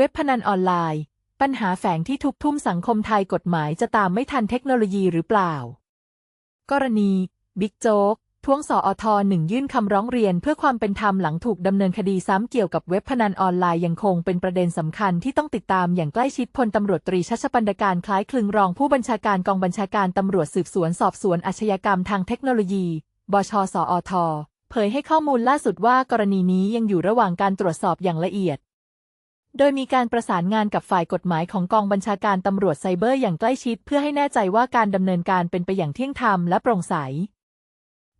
เว็บพนันออนไลน์ ปัญหาแฝงที่ทุกทุ่มสังคมไทยกฎหมายจะตามไม่ทันเทคโนโลยีหรือเปล่า กรณี บิ๊กโจ๊กท้วงสออทหนึ่งยื่นคำร้องเรียนเพื่อความเป็นธรรมหลังถูกดำเนินคดีซ้ำเกี่ยวกับเว็บพนันออนไลน์ยังคงเป็นประเด็นสำคัญที่ต้องติดตามอย่างใกล้ชิดพลตำรวจตรีชัชปันดการคล้ายคลึงรองผู้บัญชาการกองบัญชาการตำรวจสืบสวนสอบสวนอาชญากรรมทางเทคโนโลยี บชสอทเผยให้ข้อมูลล่าสุดว่ากรณีนี้ยังอยู่ระหว่างการตรวจสอบอย่างละเอียด โดยมีการประสานงานกับฝ่ายกฎหมายของกองบัญชาการตำรวจไซเบอร์อย่างใกล้ชิด เพื่อให้แน่ใจว่าการดำเนินการเป็นไปอย่างเที่ยงธรรมและโปร่งใส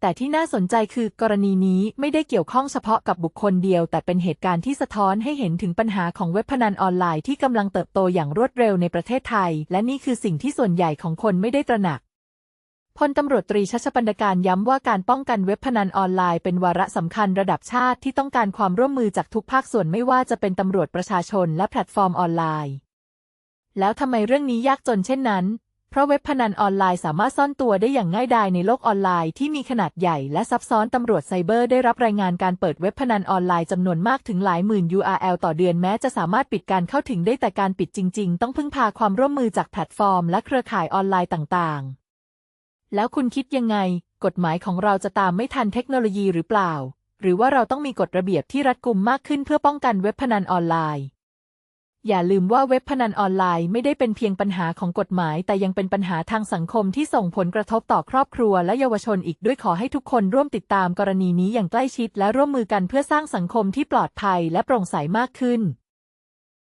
แต่ที่น่าสนใจคือกรณีนี้ไม่ได้เกี่ยวข้องเฉพาะกับบุคคลเดียว แต่เป็นเหตุการณ์ที่สะท้อนให้เห็นถึงปัญหาของเว็บพนันออนไลน์ที่กำลังเติบโตอย่างรวดเร็วในประเทศไทย และนี่คือสิ่งที่ส่วนใหญ่ของคนไม่ได้ตระหนัก พลตำรวจตรีชัชปันดการย้ำว่าการป้องกันเว็บพนันออนไลน์เป็นวาระสำคัญระดับชาติที่ต้องการความร่วมมือจากทุกภาคส่วนไม่ว่าจะเป็นตำรวจประชาชนและแพลตฟอร์มออนไลน์ แล้วทำไมเรื่องนี้ยากจนเช่นนั้น เพราะเว็บพนันออนไลน์สามารถซ่อนตัวได้อย่างง่ายดายในโลกออนไลน์ที่มีขนาดใหญ่และซับซ้อนตำรวจไซเบอร์ได้รับรายงานการเปิดเว็บพนันออนไลน์จำนวนมากถึงหลายหมื่น URL ต่อเดือนแม้จะสามารถปิดการเข้าถึงได้แต่การปิดจริง ๆ ต้องพึ่งพาความร่วมมือจากแพลตฟอร์ม และเครือข่ายออนไลน์ต่างๆ แล้วคุณคิดยังไง กฎหมายของเราจะตามไม่ทันเทคโนโลยีหรือเปล่า หรือว่าเราต้องมีกฎระเบียบที่รัดกุมมากขึ้นเพื่อป้องกันเว็บพนันออนไลน์ อย่าลืมว่าเว็บพนันออนไลน์ไม่ได้เป็นเพียงปัญหาของกฎหมาย แต่ยังเป็นปัญหาทางสังคมที่ส่งผลกระทบต่อครอบครัวและเยาวชนอีกด้วยขอให้ทุกคนร่วมติดตามกรณีนี้อย่างใกล้ชิด และร่วมมือกันเพื่อสร้างสังคมที่ปลอดภัยและโปร่งใสมากขึ้น